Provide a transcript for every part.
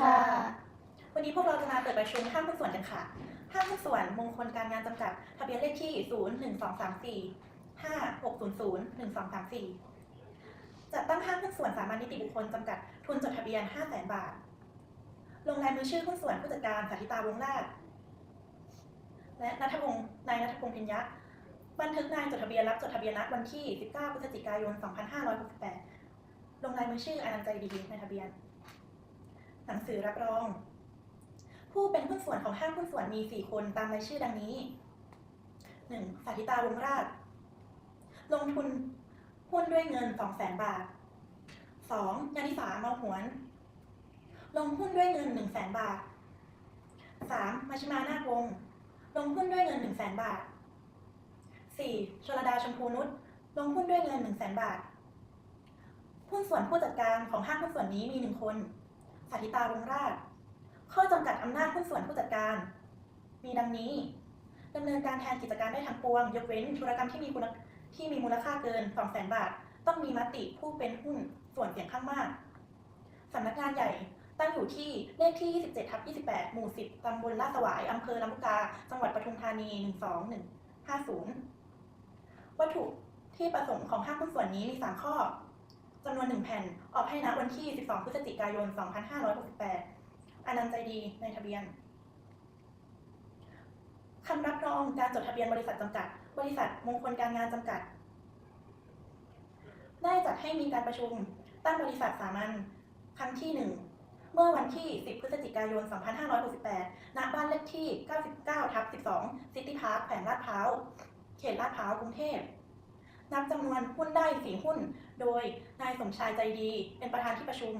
ค่ะ วันนี้พวกเราจะมาเปิดประชุมห้างหุ้นส่วนกันค่ะ ห้างหุ้นส่วนมงคลการงานจำกัด ทะเบียนเลขที่ 0 1 2 3 4 5 6 0 0 1 2 3 4 จัดตั้งห้างหุ้นส่วนสามัญนิติบุคคลจำกัด ทุนจดทะเบียน 5 0 0 0 0 0 บาท ลงลายมือชื่อหุ้นส่วนผู้จัดการสาธิตาวงศ์ราชและนัทพงศ์นายนัทพงศ์พิญญะบันทึกนายจดทะเบียนรับจดทะเบียนณวันที่ 19 พฤศจิกายน 2568 ลงลายมือชื่ออนันต์ใจดีในทะเบียน หนังสือรับรอง ผู้เป็นหุ้นส่วนของห้างหุ้นส่วนมี 4 คนตามรายชื่อดังนี้ 1. สาธิตาวงราช ลงทุนหุ้นด้วยเงิน 200,000 บาท 2. ยานิสาเมาหวน ลงหุ้นด้วยเงิน 100,000 บาท 3. มาชิมานาควงศ์ลงหุ้นด้วยเงิน 100,000 บาท 4. ชลดาชมพูนุช ลงหุ้นด้วยเงิน 100,000 บาท หุ้นส่วนผู้จัดการของห้างหุ้นส่วนนี้มี 1 คน สาธิตาวงราช ข้อจำกัดอำนาจหุ้นส่วนผู้จัดการ มีดังนี้ดำเนินการแทนกิจการได้ทั้งปวง ยกเว้นธุรกรรมที่มีคุณที่มีมูลค่าเกิน 200,000บาท ต้องมีมติผู้เป็นหุ้นส่วนเสียงข้างมากสำนักงานใหญ่ตั้งอยู่ที่เลขที่ 27ทับ28 หมู่ 10 ตำบลลาดสวาย อำเภอลำลูกกา จังหวัดปทุมธานี 12150 วัตถุที่ประสงค์ของห้างหุ้นส่วนนี้มี 3 ข้อ จำนวน1แผ่น ออกให้ณวันที่ 12 พฤศจิกายน 2568 อนันต์ใจดีในทะเบียนคำรับรองการจดทะเบียนบริษัทจำกัด บริษัทมงคลการงานจำกัด ได้จัดให้มีการประชุม ตั้งบริษัทสามัญครั้งที่ 1 เมื่อวันที่ 10 พฤศจิกายน 2568 ณ บ้านเลขที่ 99 ทับ 12 ซิตี้พาร์ค แขวงลาดพร้าว เขตลาดพร้าว กรุงเทพ นับจำนวนหุ้นได้สี่หุ้น โดยนายสมชายใจดี เป็นประธานที่ประชุม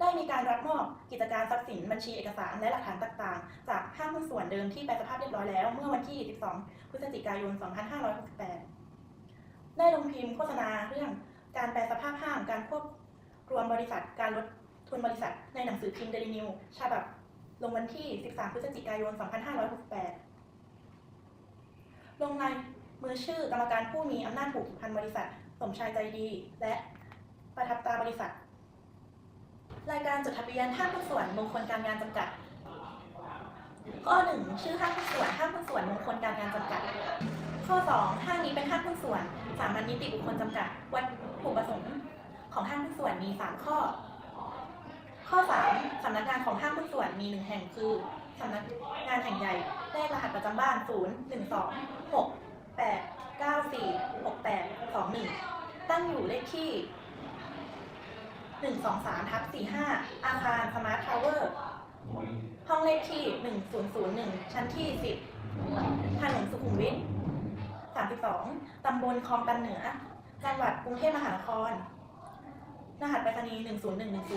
ได้มีการรับมอบกิจการทรัพย์สินบัญชีเอกสารและหลักฐานต่างๆ จากห้างหุ้นส่วนเดิมที่แปลสภาพเรียบร้อยแล้ว เมื่อวันที่ 12 พฤศจิกายน 2568 ได้ลงพิมพ์โฆษณาเรื่องการแปลสภาพห้างการควบรวมบริษัทการลดทุนบริษัทในหนังสือพิมพ์เดลินิวฉบับลงวันที่ 13 พฤศจิกายน 2568 ลงลาย มือชื่อกรรมการผู้มีอำนาจผูกพันบริษัท สมชายใจดี และประทับตราบริษัท รายการจดทะเบียนห้างหุ้นส่วนมงคลการงานจำกัด ข้อ 1 ชื่อห้างหุ้นส่วนห้างหุ้นส่วนมงคลการงานจำกัด ข้อ 2 ห้างนี้เป็นห้างหุ้นส่วน สามัญนิติบุคคลจำกัด วัตถุประสงค์ของห้างหุ้นส่วนมี 3 ข้อ ข้อ 3 สำนักงานของห้างหุ้นส่วนมี1แห่งคือสำนักงานแห่งใหญ่เลขรหัสประจำบ้าน 0 1 2 6 8 9 4 6 8 2 1 ตั้งอยู่เลขที่ 1 2 3ทับ45 อาคารสมาร์ททาวเวอร์ ห้องเลขที่ 1001 ชั้นที่ 10 ถนนสุขุมวิท 32 ตำบลคลองตันเหนือ จังหวัดกรุงเทพมหานคร รหัสไปรษณีย์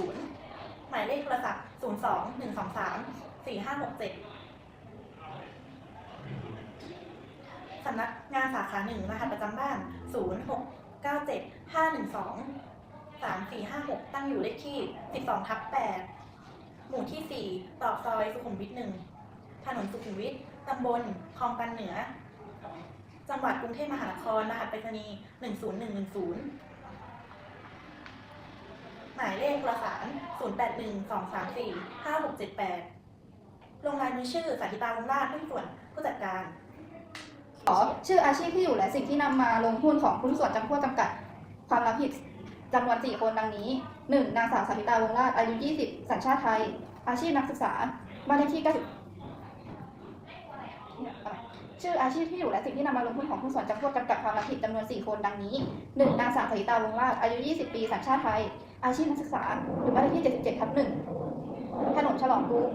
10110 หมายเลขโทรศัพท์ 02 123 4567 สำนักงานสาขาหนึ่งรหัสประจำบ้าน 0 6 9 7 5 1 2 3 4 5 6 ตั้งอยู่เลขที่ 12ทับ8หมู่ที่ 4 ตอกซอยสุขุมวิท1ถนนสุขุมวิทตำบลคลองกันเหนือ จังหวัดกรุงเทพมหานครรหัสไปรษณีย์10110 หมายเลขประสาน 081 234 5678 ลงลายมือชื่อสาธิตาวงราชหุ้ส่วนผู้จัดการ ชื่ออาชีพที่อยู่และสิ่งที่นำมาลงหุ้นของหุ้ส่วนจำพวกจำกัดความรับผิดจำนวน 4 คนดังนี้ 1. นางสาวสาธิตาวงราชอายุ 20 สัญชาติไทย อาชีพนักศึกษา บ้านเลขที่ 90 ชื่ออาชีพที่อยู่และสิ่งที่นำมาลงหุ้นของหุ้ส่วนจำพวกจำกัดความรับผิดจำนวน 4 คนดังนี้ 1. นางสาวสาธิตาวงราชอายุ 20 ปี สัญชาติไทย อาชีพนักศึกษาอยู่บ้านเลขที่ 77ทับ1 ฉลองกรุง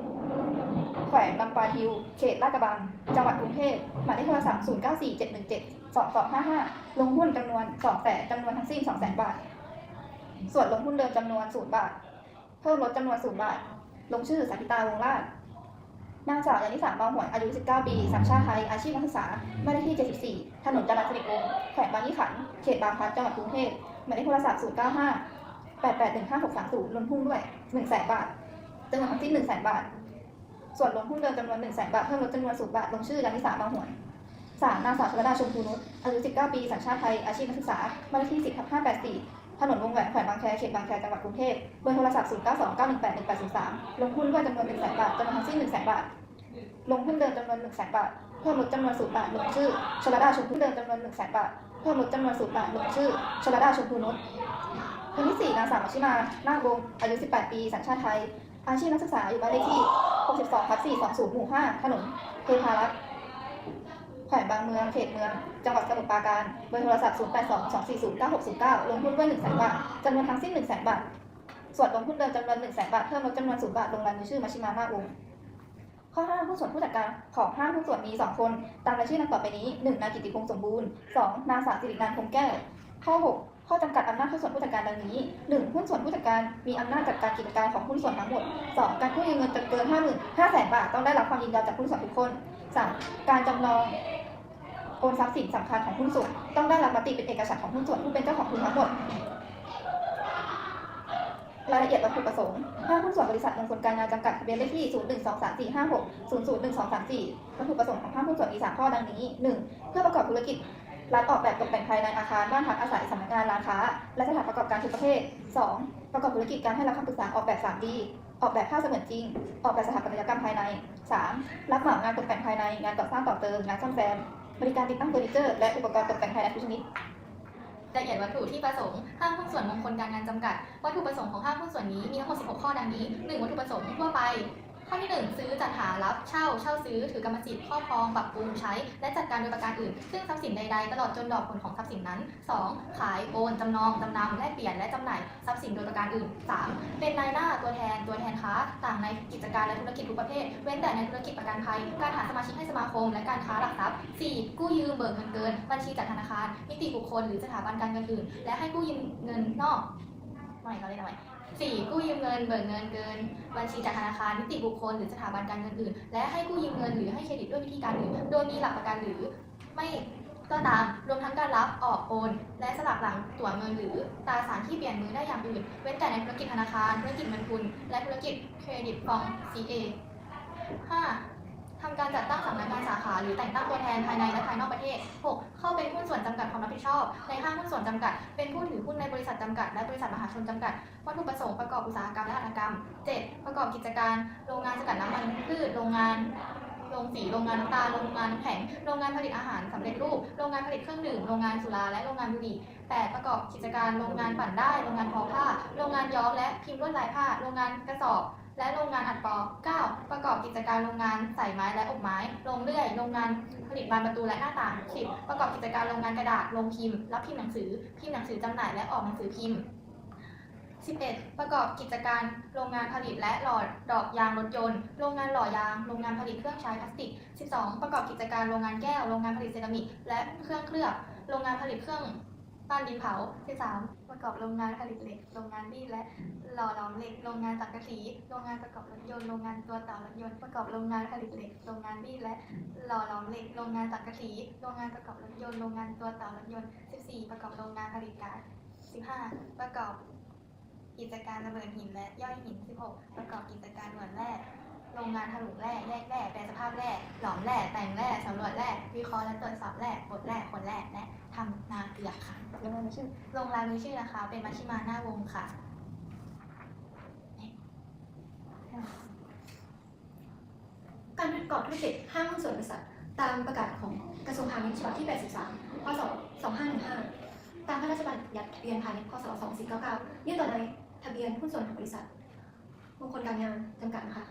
แขวงลำปางฮิว เขตลาดกระบัง จังหวัดกรุงเทพหมายเลขโทรศัพท์0 9 4 7 1 7 2 2 5 5 ลงหุ้นจำนวน2แสนจำนวนทั้งสิ้น2แสนบาท ส่วนลงหุ้นเดิมจำนวน0บาท เพิ่มลดจำนวน0บาท ลงชื่อสักิตาวงราชนางสาวยานิสาเมางหวนอายุ 19 ปี สัญชาติไทย อาชีพนักศึกษาบ้านเลขที่ 74 ถนนจรัญสนิทวงศ์แขวงบางยี่ขัน เขตบางพลัด จังหวัดกรุงเทพหมายเลขโทรศัพท์ 0 9 5 8 8 1 5 6 3 0ลงหุ้นด้วย1แสนบาท จำนวนทั้งสิ้น1แสนบาท ส่วนลงหุ้นเดิมจำนวน1 0 0 0 0แสนบาทเพิ่มลดจำนวน0บาทลงชื่อยานิสาบางหวน 3. นางสาวชลดาชมพูนุชอายุ 19 ปี สัญชาติไทย อาชีพนักศึกษาบ้านเลขที่ 10ทับ584 ถนนวงแหวนแขวงบางแค เขตบางแค จังหวัดกรุงเทพเบอร์โทรศัพท์ 0 9 2 9 1 8 1 8 0 3 ลงหุ้นด้วยจำนวน1 0 0 0 0 0 บาทจำนวนทั้งสิ้น1 0 0 0 0 0บาท ลงหุ้นเดิมจำนวน1 0 0 0 0 0บาท เพิ่มลดจำนวน0บาทลงชื่อชลดาชมพูเดิมจำนวน1 0 0 0 0 0 บาท เพิ่มลดจำนวน0บาทลงชื่อชลดาชมพูนุชคนที่4นางสาวชิมา นาควงอายุ 18 ปี สัญชาติไทย อาชีพนักศึกษาอยู่บ้านเลขที่ 62ทับ420 หมู่ 5 ถนนเทพารักษ์แขวงบางเมือง เขตเมือง จังหวัดสมุทรปราการ เบอร์โทรศัพท์ 0822409609 ลงหุ้นด้วย1 0 0 0 0 0 บาท จำนวนทั้งสิ้น 1 0 0 0 0 0 บาท ส่วนลงหุ้นเดิมจำนวน1 0 0 0 0 0 บาท เพิ่มลดจำนวน 0 บาท ลงรายมือชื่อมาชิมานาควงศ์ข้อห้าผู้ส่วนผู้จัดการของห้างหุ้ส่วนมี 2 คน ตามรายชื่อดังต่อไปนี้ 1. นายกิติพงษ์สมบูรณ์ 2. นางสาวสิรินันท์คงแก้ว ข้อ 6 ข้อจำกัดอำนาจหุ้นส่วนผู้จัดการดังนี้ 1. หุ้นส่วนผู้จัดการมีอำนาจจัดการกิจการของหุ้นส่วนทั้งหมด 2. การกู้ยืมเงินจำเกิน 5 0 0 0 0 5แสนบาทต้องได้รับความยินยอมจากหุ้นส่วนทุกคน 3. การจำนองโอนทรัพย์สินสำคัญของหุ้นส่วน ต้องได้รับมติเป็นเอกฉันท์ของหุ้นส่วนผู้เป็นเจ้าของทุนทั้งหมด รายละเอียดวัตถุประสงค์ห้าหุ้นส่วนบริษัทมงคลการงานจำกัดทะเบียนเลขที่ 0 1 2 3 4 5 6 0 0 1 2 3 4วัตถุประสงค์ของห้าหุ้นส่วนมี3ข้อดังนี้ 1. เพื่อประกอบธุรกิจ ร้านออกแบบตกแต่งภายในอาคารบ้านพักอาศัยสำนักงานร้านค้า และสถานประกอบการทุกประเภท 2. ประกอบธุรกิจการให้รับคำปรึกษาออกแบบ 3D ออกแบบภาพเสมือนจริง ออกแบบสถาปัตยกรรมภายใน 3. รับเหมางานตกแต่งภายใน งานก่อสร้างต่อเติม งานซ่อมแซม บริการติดตั้งเฟอร์นิเจอร์ และอุปกรณ์ตกแต่งภายในทุกชนิดรายละเอียดวัตถุที่ประสงค์ ห้างหุ้นส่วนมงคลการงานจำกัด วัตถุประสงค์ของห้างหุ้นส่วนนี้มีทั้งหมด16 ข้อดังนี้ 1. วัตถุประสงค์ทั่วไป ข้อที่ 1 ซื้อจัดหารับเช่าเช่าซื้อถือกรรมสิทธิ์ครอบครองปรับปรุงใช้ และจัดการโดยประการอื่น ซึ่งทรัพย์สินใดๆ ตลอดจนดอกผลของทรัพย์สินนั้น 2. ขายโอนจำนองจำนำแลกเปลี่ยนและจำหน่ายทรัพย์สินโดยประการอื่น 3. เป็นนายหน้าตัวแทนตัวแทนค้าต่างในกิจการและธุรกิจทุกประเภท เว้นแต่ในธุรกิจประกันภัย การหาสมาชิกให้สมาคม และการค้าหลักทรัพย์ 4. กู้ยืมเบิกเงินเกิน บัญชีจากธนาคารนิติบุคคลหรือสถาบันการเงินอื่น และให้กู้ยืมเงินนอกใหม่เขาเลยนะให สี่กู้ยืมเงินเบิกเงินเกิน บัญชีจากธนาคารนิติบุคคลหรือสถาบันการเงินอื่น และให้กู้ยืมเงินหรือให้เครดิตด้วยวิธีการอื่น โดยมีหลักประกันหรือไม่ก็ตามรวมทั้งการรับออกโอน และสลับหลังตั๋วเงินหรือตราสารที่เปลี่ยนมือได้อย่างอื่น เว้นแต่ในธุรกิจธนาคารธุรกิจเงินทุน และธุรกิจเครดิตของ CA 5 ทำการจัดตั้งสำนักงานสาขาหรือแต่งตั้งตัวแทนภายในและภายนอกประเทศ 6. เข้าเป็นหุ้นส่วนจำกัดความรับผิดชอบ ในห้างหุ้นส่วนจำกัด เป็นผู้ถือหุ้นในบริษัทจำกัด และบริษัทมหาชนจำกัด วัตถุประสงค์ประกอบอุตสาหกรรมและหัตถกรรม 7. ประกอบกิจการโรงงานสกัดน้ำมันพืชโรงงานโรงสี โรงงานน้ำตาล โรงงานน้ำแข็ง โรงงานผลิตอาหารสำเร็จรูป โรงงานผลิตเครื่องดื่ม โรงงานสุรา และโรงงานบุหรี่ 8. ประกอบกิจการ โรงงานปั่นได้ โรงงานทอผ้า โรงงานย้อมและพิมพ์ลวดลายผ้า โรงงานกระสอบ และโรงงานอัดปอ 9. ประกอบกิจการโรงงานใส่ไม้และอบไม้ โรงเลื่อย โรงงานผลิตบานประตูและหน้าต่าง 10. ประกอบกิจการโรงงานกระดาษ โรงพิมพ์ รับพิมพ์หนังสือ พิมพ์หนังสือจำหน่ายและออกหนังสือพิมพ์ 11. ประกอบกิจการโรงงานผลิตและหล่อดอกยางรถยนต์ โรงงานหล่อยาง โรงงานผลิตเครื่องใช้พลาสติก 12. ประกอบกิจการโรงงานแก้ว โรงงานผลิตเซรามิก และเครื่องเคลือบ โรงงานผลิตเครื่อง ปั้นดินเผา 13. ประกอบโรงงานผลิตเหล็ก โรงงานรีดและหล่อหลอมเหล็ก โรงงานสังกะสี โรงงานประกอบรถยนต์ โรงงานตัวต่อรถยนต์ ประกอบโรงงานผลิตเหล็ก โรงงานรีดและหล่อหลอมเหล็ก โรงงานสังกะสี โรงงานประกอบรถยนต์ โรงงานตัวต่อรถยนต์ 14. ประกอบโรงงานผลิตก๊าซ 15. ประกอบกิจการระเบิดหินและย่อยหิน 16 ประกอบกิจการเหมือนแร่ โรงงานถลุงแร่แยกแร่แปลสภาพแร่หลอมแร่แต่งแร่สำรวจแร่วิเคราะห์และตรวจสอบแร่บดแร่คนแร่และทำนาเกลือค่ะลงรายมือชื่อลงลายมือชื่อนะคะ เป็นมัชชิมาหน้าวงค่ะการประกอบธุรกิจห้างหุ้นส่วนบริษัทตามประกาศของกระทรวงพาณิชย์ฉบับที่ 83 พศ 2515 ตามพระราชบัญญัติทะเบียนพาณิชย์ พศ 2499 ยื่นต่อนายทะเบียนหุ้นส่วนของบริษัทมงคลการงานจำกัดนะคะ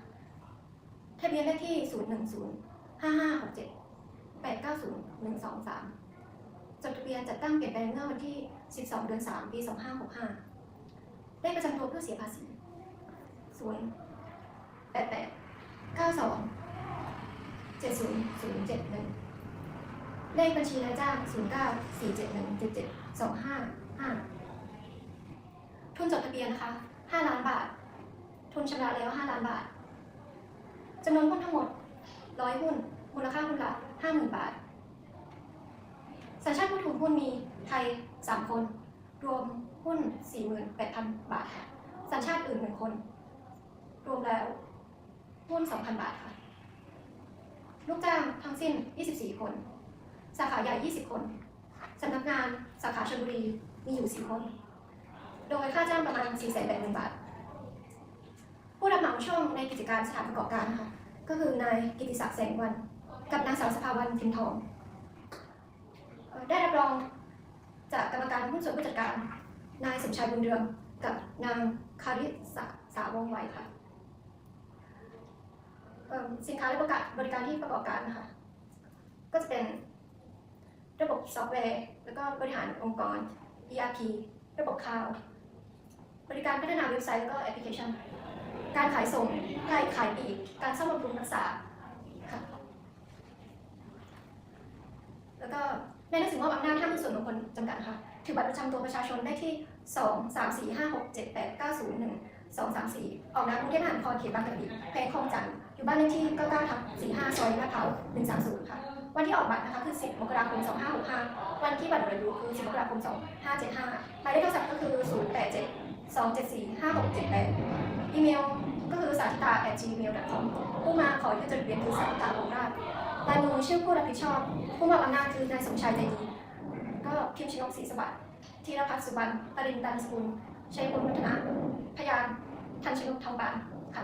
ทะเบียนเลขที่ 010 5567 890 123 จดทะเบียนจัดตั้งเปลี่ยนแปลงเมื่อวันที่ 12 เดือน 3 ปี 2565เลขประจำตัวเพื่อเสียภาษี0 88 92 70071 เลขบัญชีรายจ้าง 09 471 77 255 ทุนจดทะเบียนนะคะ 5 ล้านบาท ทุนชำระแล้ว 5 ล้านบาท จำนวนหุ้นทั้งหมด 100 หุ้น มูลค่าหุ้นละ 50,000 บาท สัญชาติผู้ถือหุ้นมีไทย 3 คน รวมหุ้น 48,000 บาทค่ะ สัญชาติอื่น 1 คน รวมแล้วหุ้น 2,000 บาทค่ะ ลูกจ้างทั้งสิ้น 24 คน สาขาใหญ่ 20 คนสำนักงานสาขาชลบุรีมีอยู่ 4 คน โดยค่าจ้างประมาณ 4,800 0บาท ผู้รับเหมาช่องในกิจการสถานประกอบการนะคะก็คือนายกิติศักดิ์แสงวัน กับนางสาวสภาวันพิมพ์ทองได้รับรองจากกรรมการหุ้ส่วนผู้จัดการ นายสมชายบุญเรืองกับนางคาริสาสาวงไวค่ะสินค้าและบริการบริการที่ประกอบการนะคะก็จะเป็นระบบซอฟต์แวร์ แล้วก็บริหารองค์กร ERP ระบบคลาวด์บริการพัฒนาเว็บไซต์แล้วก็แอปพลิเคชัน การขายส่งการขายปลีกการซ่อมบำรุงรักษาค่ะแล้วก็ในหนังสือมอบอำนาจห้ามหุ้นส่วนบุคคลจำกัดค่ะถือบัตรประจำตัวประชาชนได้ที่ 2 3 4 5 6 7 8 9 0 1 2 3 4 ออกนามกรุงเทพมหานครเขตบางกะปิแขวงคลองจันทร์อยู่บ้านเลขที่ 99ทับ45 ซอยลาดพร้าว130 ค่ะ วันที่ออกบัตรนะคะคือ 10 มกราคม 2565 วันที่บัตรหมดอายุคือ 10 มกราคม 2575หมายเลขโทรศัพท์ก็คือ 087 274 5678 อีเมลก็คือสาธิตา at gmail.com ผู้มาขอยื่นจดทะเบียนคือสาธิตาวงราชลายมือชื่อผู้รับผิดชอบ ผู้มอบอำนาจคือนายสมชายใจดี ก็พิมพ์ชนกศรีสวัสดิ์ธีรพัฒน์สุบรรณปรินตันสกุลชัยพลวัฒนะ พยานทันชนกทองบานค่ะ